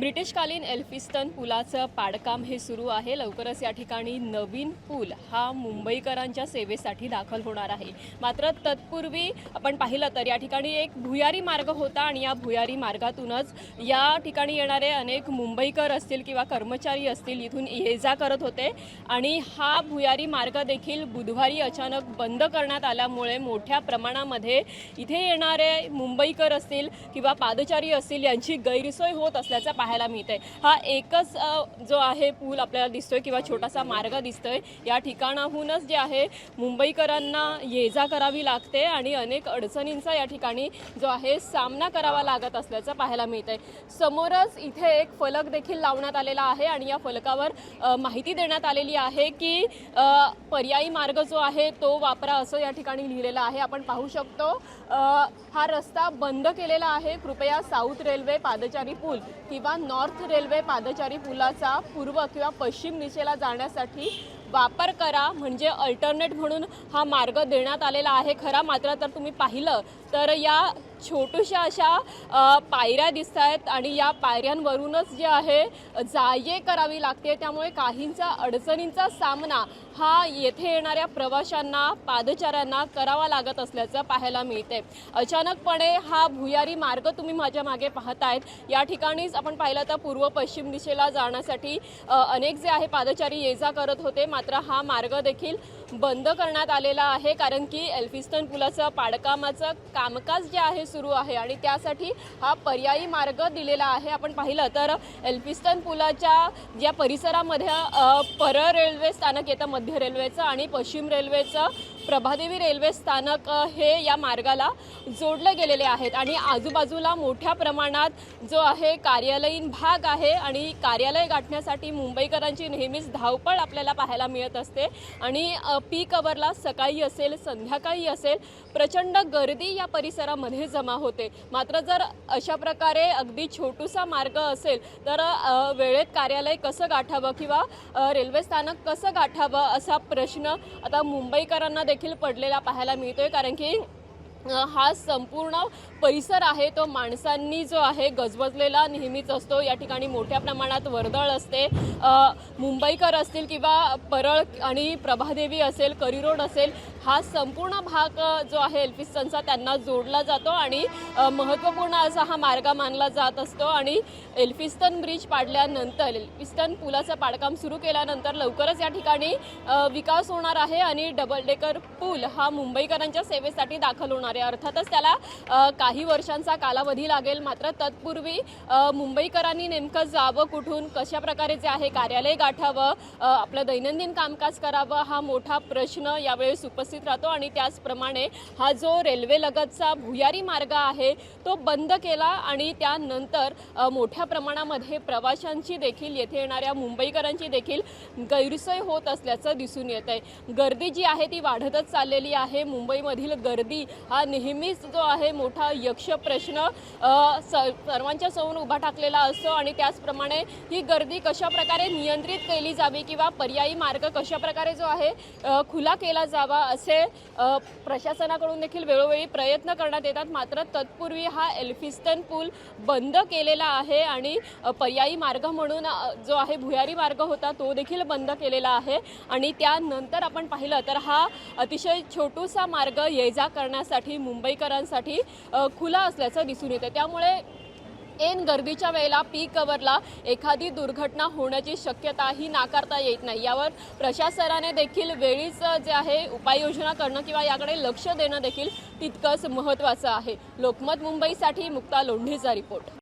ब्रिटिशकालीन Elphinstone पुलाचं पाडकाम हे सुरू आहे. लवकरच या ठिकाणी नवीन पूल हा मुंबईकरांच्या सेवेसाठी दाखल होणार आहे. मात्र तत्पूर्वी आपण पाहिलं तर या ठिकाणी एक भुयारी मार्ग होता आणि या भुयारी मार्गातूनच या ठिकाणी येणारे अनेक मुंबईकर असतील किंवा कर्मचारी असतील इथून ये जा करत होते. आणि हा भुयारी मार्ग देखील बुधवारी अचानक बंद करण्यात आल्यामुळे मोठ्या प्रमाणामध्ये इथे येणारे मुंबईकर असतील किंवा पादचारी असतील यांची गैरसोय होत असल्याचा पाहायला मिळतंय. हा एकच जो आहे पूल आपल्याला दिसतोय किंवा छोटासा मार्ग दिसतोय या ठिकाणाहूनच जे आहे मुंबईकरांना ये जा करावी लागते आणि अनेक अडचणींचा या ठिकाणी जो आहे सामना करावा लागत असल्याचं पाहायला मिळतंय. समोरच इथे एक फलक देखील लावण्यात आलेला आहे आणि या फलकावर माहिती देण्यात आलेली आहे की पर्यायी मार्ग जो आहे तो वापरा असं या ठिकाणी लिहिलेलं आहे. आपण पाहू शकतो हा रस्ता बंद केलेला आहे. कृपया साऊथ रेल्वे पादचारी पूल किंवा नॉर्थ रेल्वे पादचारी पुलाचा पूर्व किंवा पश्चिम दिशेला जाण्यासाठी वापर करा म्हणजे अल्टरनेट म्हणून हा मार्ग देण्यात आलेला आहे. खरा मात्र तर तुम्ही पाहिलं तर या छोट्याशा अशा पायऱ्या दिसत आहेत आणि या पायऱ्यांवरूनच जे आहे जाये करावी लागते. त्यामुळे काहींचा अडचणींचा सामना हा येथे येणाऱ्या प्रवाशांना पादचाऱ्यांना करावा लागत असल्याचं पाहायला मिळते अचानकपणे हा भुयारी मार्ग तुम्ही माझ्या मागे पाहत आहेत या ठिकाणीच आपण पाहिलं तर पूर्व पश्चिम दिशेला जाण्यासाठी अनेक जे आहे पादचारी ये जा करत होते. मात्र हा मार्ग देखील बंद करण्यात आलेला आहे कारण की एल्फिस्टन पुलाचं पाडकामाचं कामकाज जे आहे सुरू आहे आणि त्यासाठी हा पर्यायी मार्ग दिलेला आहे. आपण पाहिलं तर एल्फिस्टन पुलाच्या ज्या परिसरामध्ये पर परळ रेल्वे स्थानक येतं मध्य रेल्वेचं आणि पश्चिम रेल्वेचं प्रभादेवी रेल्वे स्थानक हे या मार्गाला जोडले गेलेले आहेत आणि आजूबाजूला मोठ्या प्रमाणात जो आहे कार्यालयीन भाग आहे आणि कार्यालय गाठण्यासाठी मुंबईकरांची नेहमीच धावपळ आपल्याला पाहायला मिळत असते. आणि पीक अवरला सकाळी असेल संध्याकाळी असेल प्रचंड गर्दी या परिसरामध्ये जमा होते. मात्र जर अशा प्रकारे अगदी छोटूसा मार्ग असेल तर वेळेत कार्यालय कसं गाठावं किंवा रेल्वे स्थानक कसं गाठावं असा प्रश्न आता मुंबईकरांना देखील देखील पडलेला पाहायला मिळतोय कारण की हा संपूर्ण परिसर आहे तो माणसांनी जो आहे गजबजलेला नेहमीच असतो. या ठिकाणी मोठ्या प्रमाणात वर्दळ असते. मुंबईकर असतील किंवा परळ आणि प्रभादेवी असेल करी रोड असेल हा संपूर्ण भाग जो आहे एल्फिस्टनचा त्यांना जोडला जातो आणि महत्त्वपूर्ण असा हा मार्ग मानला जात असतो आणि एल्फिस्टन ब्रिज पाडल्यानंतर एल्फिस्टन पुलाचं पाडकाम सुरू केल्यानंतर लवकरच या ठिकाणी विकास होणार आहे आणि डबल डेकर पूल हा मुंबईकरांच्या सेवेसाठी दाखल होणार आहे. अर्थातच त्याला काही वर्षांचा कालावधी लागेल. मात्र तत्पूर्वी मुंबईकरांनी नेमकं जावं कुठून कशा प्रकारे जे आहे कार्यालय गाठावं आपलं दैनंदिन कामकाज करावं हा मोठा प्रश्न यावेळेस उपस्थित राहतो. आणि त्याचप्रमाणे हा जो रेल्वे लगतचा भुयारी मार्ग आहे तो बंद केला आणि त्यानंतर मोठ्या प्रमाणामध्ये प्रवाशांची देखील येथे येणाऱ्या मुंबईकरांची देखील गैरसोय होत असल्याचं दिसून येत आहे गर्दी जी आहे ती वाढतच चाललेली आहे. मुंबईमधील गर्दी हा हा नेहमीच जो आहे मोठा यक्ष प्रश्न स सर्वांच्या समोर उभा टाकलेला असतो आणि त्याचप्रमाणे ही गर्दी कशा प्रकारे नियंत्रित केली जावी किंवा पर्यायी मार्ग कशा प्रकारे जो आहे खुला केला जावा असे प्रशासनाकडून देखील वेळोवेळी प्रयत्न करण्यात येतात. मात्र तत्पूर्वी हा एल्फिस्टन पूल बंद केलेला आहे आणि पर्यायी मार्ग म्हणून जो आहे भुयारी मार्ग होता तो देखील बंद केलेला आहे. आणि त्यानंतर आपण पाहिलं तर हा अतिशय छोटूसा मार्ग ये जा करण्यासाठी मुंबईकरांसाठी खुला असल्याचं दिसून येतं त्यामुळे ऐन गर्दीच्या वेळेला पीक कवरला एखादी दुर्घटना होण्याची शक्यता ही नाकारता येत नाही. यावर प्रशासनाने देखील वेळीच जे आहे उपाययोजना करणं किंवा याकडे लक्ष देणं देखील तितकंच महत्त्वाचं आहे. लोकमत मुंबईसाठी मुक्ता लोंढेचा रिपोर्ट.